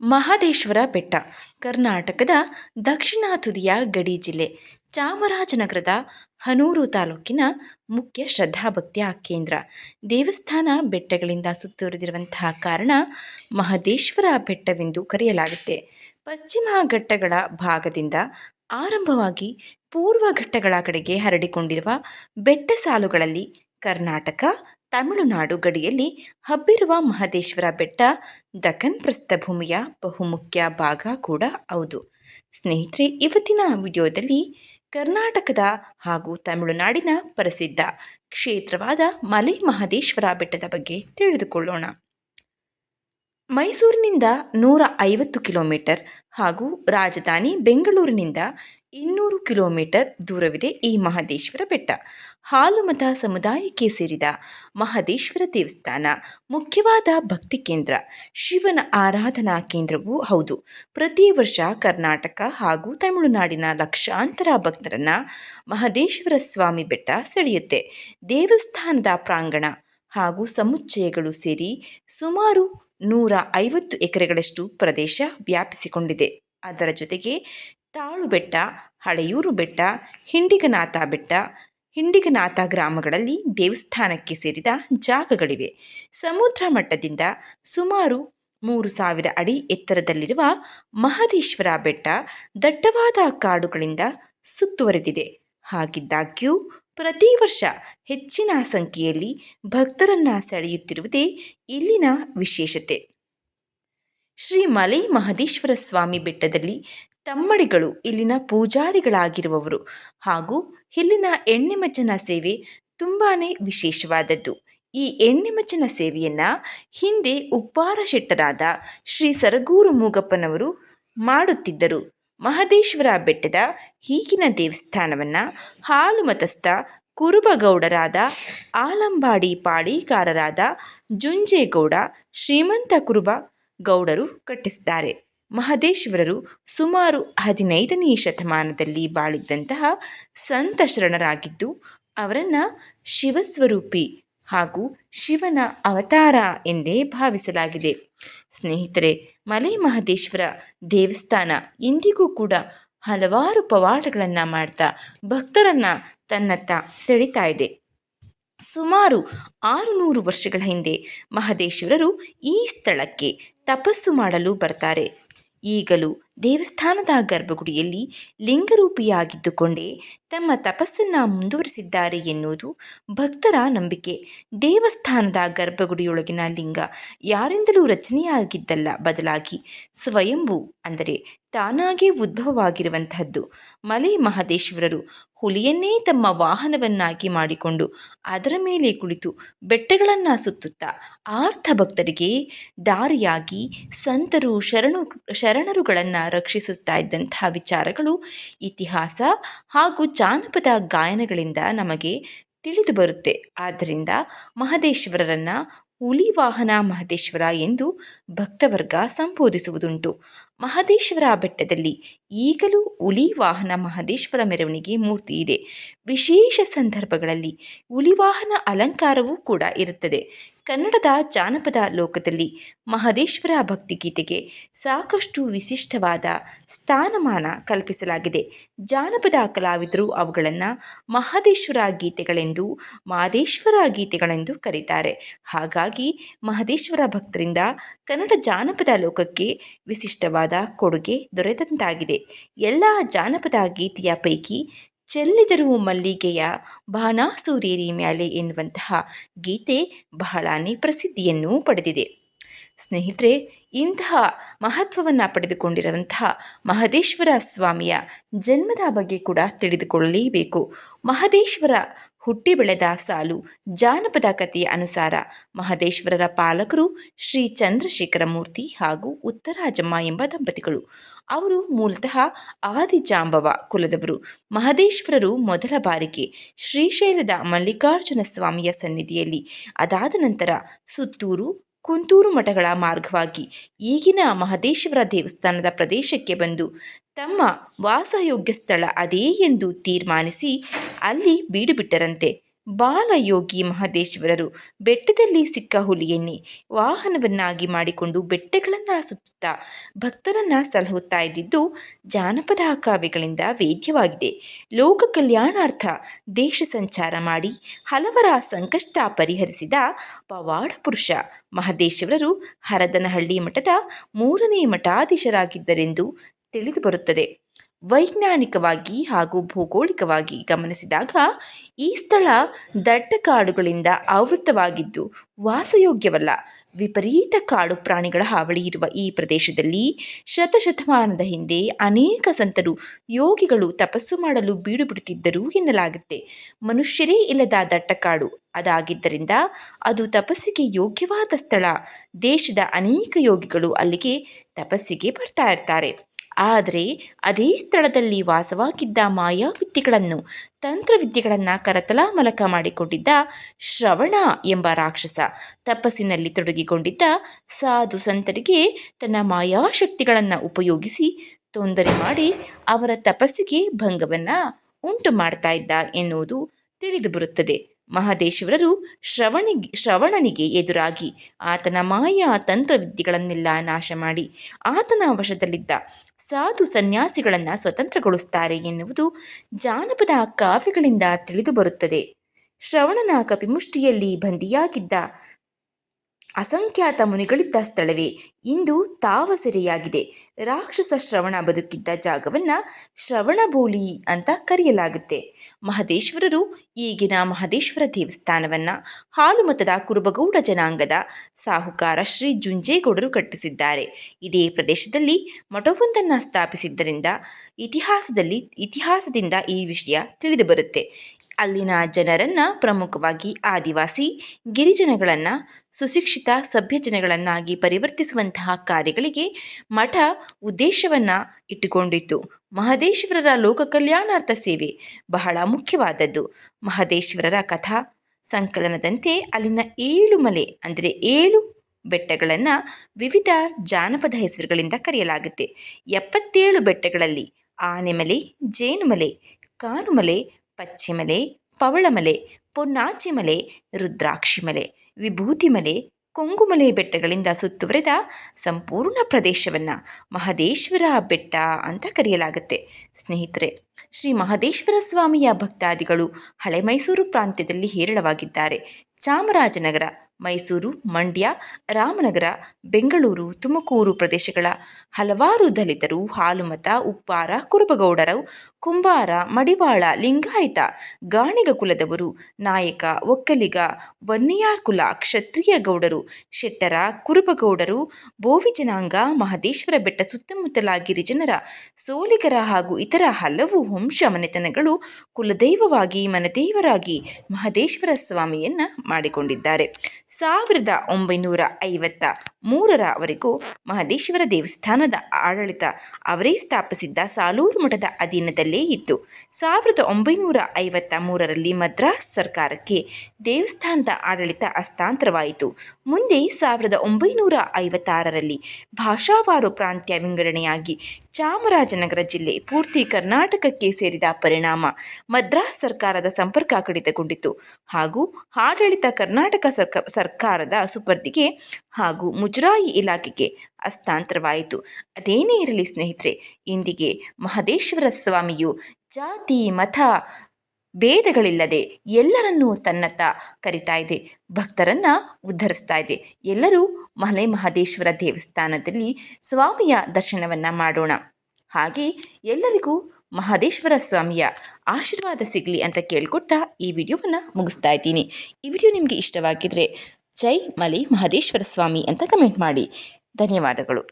ಮಹದೇಶ್ವರ ಬೆಟ್ಟ, ಕರ್ನಾಟಕದ ದಕ್ಷಿಣ ತುದಿಯ ಗಡಿ ಜಿಲ್ಲೆ, ಚಾಮರಾಜನಗರದ ಹನೂರು ತಾಲೂಕಿನ ಮುಖ್ಯ ಶ್ರದ್ಧಾಭಕ್ತಿಯ ಕೇಂದ್ರ. ದೇವಸ್ಥಾನ ಬೆಟ್ಟಗಳಿಂದ ಸುತ್ತುವರಿದಿರುವಂತಹ ಕಾರಣ ಮಹದೇಶ್ವರ ಬೆಟ್ಟವೆಂದು ಕರೆಯಲಾಗುತ್ತೆ. ಪಶ್ಚಿಮ ಘಟ್ಟಗಳ ಭಾಗದಿಂದ ಆರಂಭವಾಗಿ ಪೂರ್ವ ಘಟ್ಟಗಳ ಕಡೆಗೆ ಹರಡಿಕೊಂಡಿರುವ ಬೆಟ್ಟ ಸಾಲುಗಳಲ್ಲಿ ಕರ್ನಾಟಕ ತಮಿಳುನಾಡು ಗಡಿಯಲ್ಲಿ ಹಬ್ಬಿರುವ ಮಹದೇಶ್ವರ ಬೆಟ್ಟ ದಖನ್ ಪ್ರಸ್ಥಭೂಮಿಯ ಬಹುಮುಖ್ಯ ಭಾಗ ಕೂಡ ಹೌದು. ಸ್ನೇಹಿತರೆ, ಇವತ್ತಿನ ವಿಡಿಯೋದಲ್ಲಿ ಕರ್ನಾಟಕದ ಹಾಗೂ ತಮಿಳುನಾಡಿನ ಪ್ರಸಿದ್ಧ ಕ್ಷೇತ್ರವಾದ ಮಲೆ ಮಹದೇಶ್ವರ ಬೆಟ್ಟದ ಬಗ್ಗೆ ತಿಳಿದುಕೊಳ್ಳೋಣ. ಮೈಸೂರಿನಿಂದ ನೂರ ಐವತ್ತು ಕಿಲೋಮೀಟರ್ ಹಾಗೂ ರಾಜಧಾನಿ ಬೆಂಗಳೂರಿನಿಂದ ಇನ್ನೂರು ಕಿಲೋಮೀಟರ್ ದೂರವಿದೆ ಈ ಮಹದೇಶ್ವರ ಬೆಟ್ಟ. ಹಾಲುಮತ ಸಮುದಾಯಕ್ಕೆ ಸೇರಿದ ಮಹದೇಶ್ವರ ದೇವಸ್ಥಾನ ಮುಖ್ಯವಾದ ಭಕ್ತಿ ಕೇಂದ್ರ. ಶಿವನ ಆರಾಧನಾ ಕೇಂದ್ರವೂ ಹೌದು. ಪ್ರತಿ ವರ್ಷ ಕರ್ನಾಟಕ ಹಾಗೂ ತಮಿಳುನಾಡಿನ ಲಕ್ಷಾಂತರ ಭಕ್ತರನ್ನ ಮಹದೇಶ್ವರ ಸ್ವಾಮಿ ಬೆಟ್ಟ ಸೆಳೆಯುತ್ತೆ. ದೇವಸ್ಥಾನದ ಪ್ರಾಂಗಣ ಹಾಗೂ ಸಮುಚ್ಚಯಗಳು ಸೇರಿ ಸುಮಾರು ನೂರ ಐವತ್ತು ಎಕರೆಗಳಷ್ಟು ಪ್ರದೇಶ ವ್ಯಾಪಿಸಿಕೊಂಡಿದೆ. ಅದರ ಜೊತೆಗೆ ತಾಳು ಬೆಟ್ಟ, ಹಳೆಯೂರು ಬೆಟ್ಟ, ಹಿಂಡಿಗನಾಥ ಬೆಟ್ಟ, ಹಿಂಡಿಗನಾಥ ಗ್ರಾಮಗಳಲ್ಲಿ ದೇವಸ್ಥಾನಕ್ಕೆ ಸೇರಿದ ಜಾಗಗಳಿವೆ. ಸಮುದ್ರ ಮಟ್ಟದಿಂದ ಸುಮಾರು ಮೂರು ಸಾವಿರ ಅಡಿ ಎತ್ತರದಲ್ಲಿರುವ ಮಹದೇಶ್ವರ ಬೆಟ್ಟ ದಟ್ಟವಾದ ಕಾಡುಗಳಿಂದ ಸುತ್ತುವರೆದಿದೆ. ಹಾಗಿದ್ದಾಗ್ಯೂ ಪ್ರತಿ ವರ್ಷ ಹೆಚ್ಚಿನ ಸಂಖ್ಯೆಯಲ್ಲಿ ಭಕ್ತರನ್ನ ಸೆಳೆಯುತ್ತಿರುವುದೇ ಇಲ್ಲಿನ ವಿಶೇಷತೆ. ಶ್ರೀ ಮಲೈ ಮಹದೇಶ್ವರ ಸ್ವಾಮಿ ಬೆಟ್ಟದಲ್ಲಿ ತಮ್ಮಡಿಗಳು ಇಲ್ಲಿನ ಪೂಜಾರಿಗಳಾಗಿರುವವರು ಹಾಗೂ ಇಲ್ಲಿನ ಎಣ್ಣೆಮಜ್ಜನ ಸೇವೆ ತುಂಬಾ ವಿಶೇಷವಾದದ್ದು. ಈ ಎಣ್ಣೆಮಜ್ಜನ ಸೇವೆಯನ್ನು ಹಿಂದೆ ಉಪ್ಪಾರ ಶೆಟ್ಟರಾದ ಶ್ರೀ ಸರಗೂರು ಮೂಗಪ್ಪನವರು ಮಾಡುತ್ತಿದ್ದರು. ಮಹದೇಶ್ವರ ಬೆಟ್ಟದ ಈಗಿನ ದೇವಸ್ಥಾನವನ್ನು ಹಾಲು ಮತಸ್ಥ ಕುರುಬಗೌಡರಾದ ಆಲಂಬಾಡಿ ಪಾಡಿಕಾರರಾದ ಜುಂಜೇಗೌಡ ಶ್ರೀಮಂತ ಕುರುಬ ಗೌಡರು ಕಟ್ಟಿಸಿದ್ದಾರೆ ಮಹದೇಶ್ವರರು ಸುಮಾರು ಹದಿನೈದನೇ ಶತಮಾನದಲ್ಲಿ ಬಾಳಿದ್ದಂತಹ ಸಂತ ಶರಣರಾಗಿದ್ದು, ಅವರನ್ನು ಶಿವಸ್ವರೂಪಿ ಹಾಗೂ ಶಿವನ ಅವತಾರ ಎಂದೇ ಭಾವಿಸಲಾಗಿದೆ. ಸ್ನೇಹಿತರೆ, ಮಲೆ ಮಹದೇಶ್ವರ ದೇವಸ್ಥಾನ ಇಂದಿಗೂ ಕೂಡ ಹಲವಾರು ಪವಾಡಗಳನ್ನು ಮಾಡ್ತಾ ಭಕ್ತರನ್ನು ತನ್ನತ್ತ ಸೆಳಿತಾ ಇದೆ. ಸುಮಾರು ಆರುನೂರು ವರ್ಷಗಳ ಹಿಂದೆ ಮಹದೇಶ್ವರರು ಈ ಸ್ಥಳಕ್ಕೆ ತಪಸ್ಸು ಮಾಡಲು ಬರ್ತಾರೆ. ಈಗಲೂ ದೇವಸ್ಥಾನದ ಗರ್ಭಗುಡಿಯಲ್ಲಿ ಲಿಂಗರೂಪಿಯಾಗಿದ್ದುಕೊಂಡೇ ತಮ್ಮ ತಪಸ್ಸನ್ನು ಮುಂದುವರಿಸಿದ್ದಾರೆ ಎನ್ನುವುದು ಭಕ್ತರ ನಂಬಿಕೆ. ದೇವಸ್ಥಾನದ ಗರ್ಭಗುಡಿಯೊಳಗಿನ ಲಿಂಗ ಯಾರಿಂದಲೂ ರಚನೆಯಾಗಿದ್ದಲ್ಲ ಬದಲಾಗಿ ಸ್ವಯಂಭೂ ಅಂದರೆ ತಾನಾಗೇ ಉದ್ಭವವಾಗಿರುವಂತಹದ್ದು ಮಲೆ ಮಹದೇಶ್ವರರು ಹುಲಿಯನ್ನೇ ತಮ್ಮ ವಾಹನವನ್ನಾಗಿ ಮಾಡಿಕೊಂಡು ಅದರ ಮೇಲೆ ಕುಳಿತು ಬೆಟ್ಟಗಳನ್ನು ಸುತ್ತುತ್ತಾ ಆರ್ಥ ಭಕ್ತರಿಗೆ ದಾರಿಯಾಗಿ ಸಂತರು ಶರಣು ಶರಣರುಗಳನ್ನು ರಕ್ಷಿಸುತ್ತಾ ಇದ್ದಂತಹ ವಿಚಾರಗಳು ಇತಿಹಾಸ ಹಾಗೂ ಜಾನಪದ ಗಾಯನಗಳಿಂದ ನಮಗೆ ತಿಳಿದು ಬರುತ್ತೆ. ಆದ್ದರಿಂದ ಮಹದೇಶ್ವರರನ್ನು ಹುಲಿ ವಾಹನ ಮಹದೇಶ್ವರ ಎಂದು ಭಕ್ತವರ್ಗ ಸಂಬೋಧಿಸುವುದುಂಟು. ಮಹದೇಶ್ವರ ಬೆಟ್ಟದಲ್ಲಿ ಈಗಲೂ ಹುಲಿ ವಾಹನ ಮಹದೇಶ್ವರ ಮೆರವಣಿಗೆ ಮೂರ್ತಿ ಇದೆ. ವಿಶೇಷ ಸಂದರ್ಭಗಳಲ್ಲಿ ಹುಲಿ ವಾಹನ ಅಲಂಕಾರವೂ ಕೂಡ ಇರುತ್ತದೆ. ಕನ್ನಡದ ಜಾನಪದ ಲೋಕದಲ್ಲಿ ಮಹದೇಶ್ವರ ಭಕ್ತಿಗೀತೆಗೆ ಸಾಕಷ್ಟು ವಿಶಿಷ್ಟವಾದ ಸ್ಥಾನಮಾನ ಕಲ್ಪಿಸಲಾಗಿದೆ. ಜಾನಪದ ಕಲಾವಿದರು ಅವುಗಳನ್ನು ಮಹದೇಶ್ವರ ಗೀತೆಗಳೆಂದು ಮಹದೇಶ್ವರ ಗೀತೆಗಳೆಂದು ಕರೀತಾರೆ. ಹಾಗಾಗಿ ಮಹದೇಶ್ವರ ಭಕ್ತರಿಂದ ಕನ್ನಡ ಜಾನಪದ ಲೋಕಕ್ಕೆ ವಿಶಿಷ್ಟವಾದ ಕೊಡುಗೆ ದೊರೆತಂತಾಗಿದೆ. ಎಲ್ಲ ಜಾನಪದ ಗೀತೆಯ ಪೈಕಿ ಚೆಲ್ಲಿದರು ಮಲ್ಲಿಗೆಯ ಬಾನಾಸೂರೇರಿ ಮ್ಯಾಲೆ ಎನ್ನುವಂತಹ ಗೀತೆ ಬಹಳನೇ ಪ್ರಸಿದ್ಧಿಯನ್ನು ಪಡೆದಿದೆ. ಸ್ನೇಹಿತರೆ ಇಂತಹ ಮಹತ್ವವನ್ನು ಪಡೆದುಕೊಂಡಿರುವಂತಹ ಮಹದೇಶ್ವರ ಸ್ವಾಮಿಯ ಜನ್ಮದ ಬಗ್ಗೆ ಕೂಡ ತಿಳಿದುಕೊಳ್ಳಲೇಬೇಕು. ಮಹದೇಶ್ವರ ಹುಟ್ಟಿ ಬೆಳೆದ ಸಾಲು ಜಾನಪದ ಕಥೆಯ ಅನುಸಾರ ಮಹದೇಶ್ವರರ ಪಾಲಕರು ಶ್ರೀ ಚಂದ್ರಶೇಖರ ಮೂರ್ತಿ ಹಾಗೂ ಉತ್ತರಾಜಮ್ಮ ಎಂಬ ದಂಪತಿಗಳು. ಅವರು ಮೂಲತಃ ಆದಿಜಾಂಬವ ಕುಲದವರು. ಮಹದೇಶ್ವರರು ಮೊದಲ ಬಾರಿಗೆ ಶ್ರೀಶೈಲದ ಮಲ್ಲಿಕಾರ್ಜುನ ಸ್ವಾಮಿಯ ಸನ್ನಿಧಿಯಲ್ಲಿ ಅದಾದ ನಂತರ ಸುತ್ತೂರು ಕುಂತೂರು ಮಠಗಳ ಮಾರ್ಗವಾಗಿ ಈಗಿನ ಮಹದೇಶ್ವರ ದೇವಸ್ಥಾನದ ಪ್ರದೇಶಕ್ಕೆ ಬಂದು ತಮ್ಮ ವಾಸಯೋಗ್ಯ ಸ್ಥಳ ಅದೇ ಎಂದು ತೀರ್ಮಾನಿಸಿ ಅಲ್ಲಿ ಬೀಡು ಬಿಟ್ಟರಂತೆ. ಬಾಲಯೋಗಿ ಮಹದೇಶ್ವರರು, ಬೆಟ್ಟದಲ್ಲಿ ಸಿಕ್ಕ ಹುಲಿಯನ್ನೇ ವಾಹನವನ್ನಾಗಿ ಮಾಡಿಕೊಂಡು ಬೆಟ್ಟಗಳನ್ನು ಸುತ್ತುತ್ತಾ ಭಕ್ತರನ್ನ ಸಲಹುತ್ತಾ ಇದ್ದಿದ್ದು ಜಾನಪದ ಕಾವ್ಯಗಳಿಂದ ವೇದ್ಯವಾಗಿದೆ. ಲೋಕ ಕಲ್ಯಾಣಾರ್ಥ ದೇಶ ಸಂಚಾರ ಮಾಡಿ ಹಲವರ ಸಂಕಷ್ಟ ಪರಿಹರಿಸಿದ ಪವಾಡ ಪುರುಷ ಮಹದೇಶ್ವರರು ಹರದನಹಳ್ಳಿ ಮಠದ ಮೂರನೇ ಮಠಾಧೀಶರಾಗಿದ್ದರೆಂದು ತಿಳಿದು ಬರುತ್ತದೆ. ವೈಜ್ಞಾನಿಕವಾಗಿ ಹಾಗೂ ಭೌಗೋಳಿಕವಾಗಿ ಗಮನಿಸಿದಾಗ, ಈ ಸ್ಥಳ ದಟ್ಟ ಕಾಡುಗಳಿಂದ ಆವೃತವಾಗಿದ್ದು ವಾಸಯೋಗ್ಯವಲ್ಲ. ವಿಪರೀತ ಕಾಡು ಪ್ರಾಣಿಗಳ ಹಾವಳಿ ಇರುವ ಈ ಪ್ರದೇಶದಲ್ಲಿ ಶತಶತಮಾನದ ಹಿಂದೆ ಅನೇಕ ಸಂತರು, ಯೋಗಿಗಳು ತಪಸ್ಸು ಮಾಡಲು ಬೀಡು ಬಿಡುತ್ತಿದ್ದರು ಎನ್ನಲಾಗುತ್ತೆ. ಮನುಷ್ಯರೇ ಇಲ್ಲದ ದಟ್ಟ ಕಾಡು ಅದಾಗಿದ್ದರಿಂದ ಅದು ತಪಸ್ಸಿಗೆ ಯೋಗ್ಯವಾದ ಸ್ಥಳ. ದೇಶದ ಅನೇಕ ಯೋಗಿಗಳು ಅಲ್ಲಿಗೆ ತಪಸ್ಸಿಗೆ ಬರ್ತಾ ಇರ್ತಾರೆ. ಆದರೆ ಅದೇ ಸ್ಥಳದಲ್ಲಿ ವಾಸವಾಗಿದ್ದ ಮಾಯಾವಿದ್ಯೆಗಳನ್ನು ತಂತ್ರವಿದ್ಯೆಗಳನ್ನು ಕರತಲಾಮಲಕ ಮಾಡಿಕೊಂಡಿದ್ದ ಶ್ರವಣ ಎಂಬ ರಾಕ್ಷಸ, ತಪಸ್ಸಿನಲ್ಲಿ ತೊಡಗಿಕೊಂಡಿದ್ದ ಸಾಧು ಸಂತರಿಗೆ ತನ್ನ ಮಾಯಾಶಕ್ತಿಗಳನ್ನು ಉಪಯೋಗಿಸಿ ತೊಂದರೆ ಮಾಡಿ ಅವರ ತಪಸ್ಸಿಗೆ ಭಂಗವನ್ನು ಉಂಟು ಮಾಡ್ತಾ ಇದ್ದ ಎನ್ನುವುದು ತಿಳಿದು ಬರುತ್ತದೆ. ಮಹದೇಶ್ವರರು ಶ್ರವಣಿ, ಶ್ರವಣನಿಗೆ ಎದುರಾಗಿ ಆತನ ಮಾಯಾ ತಂತ್ರವಿದ್ಯೆಗಳನ್ನೆಲ್ಲ ನಾಶ ಮಾಡಿ ಆತನ ವಶದಲ್ಲಿದ್ದ ಸಾಧು ಸನ್ಯಾಸಿಗಳನ್ನು ಸ್ವತಂತ್ರಗೊಳಿಸುತ್ತಾರೆ ಎನ್ನುವುದು ಜಾನಪದ ಕಾವ್ಯಗಳಿಂದ ತಿಳಿದು ಬರುತ್ತದೆ. ಶ್ರವಣನ ಕಪಿಮುಷ್ಟಿಯಲ್ಲಿ ಬಂದಿಯಾಗಿದ್ದ ಅಸಂಖ್ಯಾತ ಮುನಿಗಳಿದ್ದ ಸ್ಥಳವೇ. ಇಂದು ತಾವಸೆರೆಯಾಗಿದೆ ರಾಕ್ಷಸ ಶ್ರವಣ ಬದುಕಿದ್ದ ಜಾಗವನ್ನು ಶ್ರವಣಬೋಲಿ ಅಂತ ಕರೆಯಲಾಗುತ್ತೆ. ಮಹದೇಶ್ವರರು ಈಗಿನ ಮಹದೇಶ್ವರ ದೇವಸ್ಥಾನವನ್ನು ಹಾಲುಮತದ ಕುರುಬಗೌಡ ಜನಾಂಗದ ಸಾಹುಕಾರ ಶ್ರೀ ಜುಂಜೇಗೌಡರು ಕಟ್ಟಿಸಿದ್ದಾರೆ. ಇದೇ ಪ್ರದೇಶದಲ್ಲಿ ಮಠವೊಂದನ್ನು ಸ್ಥಾಪಿಸಿದ್ದರಿಂದ ಇತಿಹಾಸದಲ್ಲಿ ಇತಿಹಾಸದಿಂದ ಈ ವಿಷಯ ತಿಳಿದುಬರುತ್ತೆ ಅಲ್ಲಿನ ಜನರನ್ನು ಪ್ರಮುಖವಾಗಿ ಆದಿವಾಸಿ, ಗಿರಿಜನಗಳನ್ನು, ಸುಶಿಕ್ಷಿತ ಸಭ್ಯ ಜನಗಳನ್ನಾಗಿ ಪರಿವರ್ತಿಸುವಂತಹ ಕಾರ್ಯಗಳಿಗೆ ಮಠ ಉದ್ದೇಶವನ್ನು ಇಟ್ಟುಕೊಂಡಿತ್ತು. ಮಹದೇಶ್ವರರ ಲೋಕ ಕಲ್ಯಾಣಾರ್ಥ ಸೇವೆ ಬಹಳ ಮುಖ್ಯವಾದದ್ದು. ಮಹದೇಶ್ವರರ ಕಥಾ ಸಂಕಲನದಂತೆ ಅಲ್ಲಿನ ಏಳು ಮಲೆ ಅಂದರೆ ಏಳು ಬೆಟ್ಟಗಳನ್ನು ವಿವಿಧ ಜಾನಪದ ಹೆಸರುಗಳಿಂದ ಕರೆಯಲಾಗುತ್ತೆ. ಎಪ್ಪತ್ತೇಳು ಬೆಟ್ಟಗಳಲ್ಲಿ ಆನೆಮಲೆ, ಜೇನುಮಲೆ, ಕಾನುಮಲೆ ಪಚ್ಚಿಮಲೆ, ಪವಳಮಲೆ, ಪೊನ್ನಾಚಿಮಲೆ, ರುದ್ರಾಕ್ಷಿಮಲೆ, ವಿಭೂತಿಮಲೆ, ಕೊಂಗುಮಲೆ ಬೆಟ್ಟಗಳಿಂದ ಸುತ್ತುವರೆದ ಸಂಪೂರ್ಣ ಪ್ರದೇಶವನ್ನು ಮಹದೇಶ್ವರ ಬೆಟ್ಟ ಅಂತ ಕರೆಯಲಾಗುತ್ತೆ. ಸ್ನೇಹಿತರೆ, ಶ್ರೀ ಮಹದೇಶ್ವರ ಸ್ವಾಮಿಯ ಭಕ್ತಾದಿಗಳು ಹಳೆ ಮೈಸೂರು ಪ್ರಾಂತ್ಯದಲ್ಲಿ ಹೇರಳವಾಗಿದ್ದಾರೆ. ಚಾಮರಾಜನಗರ ಮೈಸೂರು, ಮಂಡ್ಯ, ರಾಮನಗರ, ಬೆಂಗಳೂರು, ತುಮಕೂರು ಪ್ರದೇಶಗಳ ಹಲವಾರು ದಲಿತರು, ಹಾಲುಮತ, ಉಪ್ಪಾರ, ಕುರುಬಗೌಡರು, ಕುಂಬಾರ, ಮಡಿವಾಳ, ಲಿಂಗಾಯತ, ಗಾಣಿಗ ಕುಲದವರು, ನಾಯಕ, ಒಕ್ಕಲಿಗ, ವನ್ನಿಯಾರ್ ಕುಲ, ಕ್ಷತ್ರಿಯ ಗೌಡರು, ಶೆಟ್ಟರ, ಕುರುಬಗೌಡರು, ಬೋವಿ ಜನಾಂಗ, ಮಹದೇಶ್ವರ ಬೆಟ್ಟ ಸುತ್ತಮುತ್ತಲ ಗಿರಿಜನರ ಸೋಲಿಗರ ಹಾಗೂ ಇತರ ಹಲವು ವಂಶ ಮನೆತನಗಳು ಕುಲದೈವವಾಗಿ ಮನದೇವರಾಗಿ ಮಹದೇಶ್ವರ ಸ್ವಾಮಿಯನ್ನ ಮಾಡಿಕೊಂಡಿದ್ದಾರೆ. ಸಾವಿರದ ಒಂಬೈನೂರ ಐವತ್ತ ಮೂರರವರೆಗೂ ಮಹದೇಶ್ವರ ದೇವಸ್ಥಾನದ ಆಡಳಿತ ಅವರೇ ಸ್ಥಾಪಿಸಿದ್ದ ಸಾಲೂರು ಮಠದ ಅಧೀನದಲ್ಲೇ ಇತ್ತು ಸಾವಿರದ ಒಂಬೈನೂರ ಐವತ್ತ ಮೂರರಲ್ಲಿ ಮದ್ರಾಸ್ ಸರ್ಕಾರಕ್ಕೆ ದೇವಸ್ಥಾನದ ಆಡಳಿತ ಹಸ್ತಾಂತರವಾಯಿತು. ಮುಂದೆ ಸಾವಿರದ ಒಂಬೈನೂರ ಐವತ್ತಾರರಲ್ಲಿ ಭಾಷಾವಾರು ಪ್ರಾಂತ್ಯ ವಿಂಗಡಣೆಯಾಗಿ ಚಾಮರಾಜನಗರ ಜಿಲ್ಲೆ ಪೂರ್ತಿ ಕರ್ನಾಟಕಕ್ಕೆ ಸೇರಿದ ಪರಿಣಾಮ ಮದ್ರಾಸ್ ಸರ್ಕಾರದ ಸಂಪರ್ಕ ಕಡಿತಗೊಂಡಿತು ಹಾಗೂ ಆಡಳಿತ ಕರ್ನಾಟಕ ಸರ್ಕ, ಸರ್ಕಾರದ ಸುಪರ್ದಿಗೆ ಹಾಗೂ ಮುಜರಾಯಿ ಇಲಾಖೆಗೆ ಹಸ್ತಾಂತರವಾಯಿತು. ಅದೇನೇ ಇರಲಿ ಸ್ನೇಹಿತರೆ, ಇಂದಿಗೆ ಮಹದೇಶ್ವರ ಸ್ವಾಮಿಯು ಜಾತಿ, ಮತ ಭೇದಗಳಿಲ್ಲದೆ ಎಲ್ಲರನ್ನೂ ತನ್ನತ್ತ ಕರಿತಾ ಇದೆ. ಭಕ್ತರನ್ನು ಉದ್ಧರಿಸ್ತಾ ಇದೆ. ಎಲ್ಲರೂ ಮಲೆ ಮಹದೇಶ್ವರ ದೇವಸ್ಥಾನದಲ್ಲಿ ಸ್ವಾಮಿಯ ದರ್ಶನವನ್ನು ಮಾಡೋಣ. ಹಾಗೆ ಎಲ್ಲರಿಗೂ ಮಹದೇಶ್ವರ ಸ್ವಾಮಿಯ ಆಶೀರ್ವಾದ ಸಿಗಲಿ ಅಂತ ಕೇಳ್ಕೊಡ್ತಾ ಈ ವಿಡಿಯೋವನ್ನು ಮುಗಿಸ್ತಾ ಇದ್ದೀನಿ. ಈ ವಿಡಿಯೋ ನಿಮಗೆ ಇಷ್ಟವಾಗಿದ್ದರೆ ಜೈ ಮಲೆ ಮಹದೇಶ್ವರ ಸ್ವಾಮಿ ಅಂತ ಕಮೆಂಟ್ ಮಾಡಿ. ಧನ್ಯವಾದಗಳು.